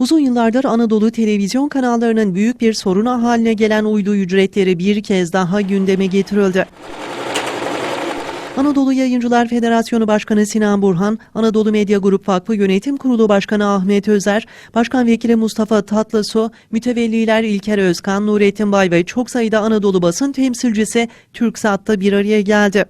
Uzun yıllardır Anadolu televizyon kanallarının büyük bir sorunu haline gelen uydu ücretleri bir kez daha gündeme getirildi. Anadolu Yayıncılar Federasyonu Başkanı Sinan Burhan, Anadolu Medya Grup Vakfı Yönetim Kurulu Başkanı Ahmet Özer, Başkan Vekili Mustafa Tatlısu, mütevelliler İlker Özkan, Nurettin Bay ve çok sayıda Anadolu basın temsilcisi TürkSat'ta bir araya geldi.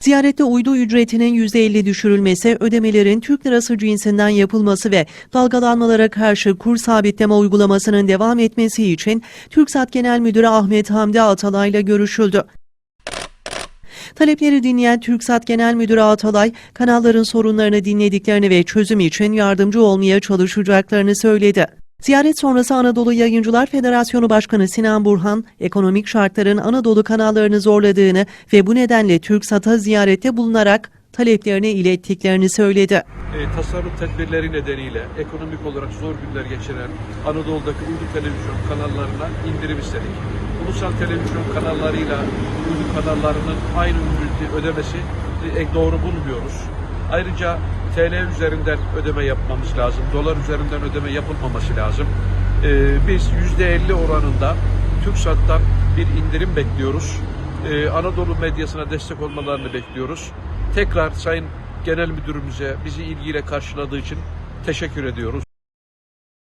Ziyarette uydu ücretinin %50 düşürülmesi, ödemelerin Türk lirası cinsinden yapılması ve dalgalanmalara karşı kur sabitleme uygulamasının devam etmesi için TürkSat Genel Müdürü Ahmet Hamdi Atalay'la görüşüldü. Talepleri dinleyen TürkSat Genel Müdürü Atalay, kanalların sorunlarını dinlediklerini ve çözüm için yardımcı olmaya çalışacaklarını söyledi. Ziyaret sonrası Anadolu Yayıncılar Federasyonu Başkanı Sinan Burhan, ekonomik şartların Anadolu kanallarını zorladığını ve bu nedenle TürkSat'a ziyarette bulunarak taleplerini ilettiklerini söyledi. e, tasarruf tedbirleri nedeniyle ekonomik olarak zor günler geçiren Anadolu'daki uydu televizyon kanallarına indirim istedik. Ulusal televizyon kanallarıyla uydu kanallarının aynı ücreti ödemesi e, doğru bulmuyoruz. Ayrıca TL üzerinden ödeme yapmamız lazım. Dolar üzerinden ödeme yapılmaması lazım. E, biz %50 oranında TürkSat'tan bir indirim bekliyoruz. E, Anadolu medyasına destek olmalarını bekliyoruz. Tekrar Sayın Genel Müdürümüze bizi ilgiyle karşıladığı için teşekkür ediyoruz.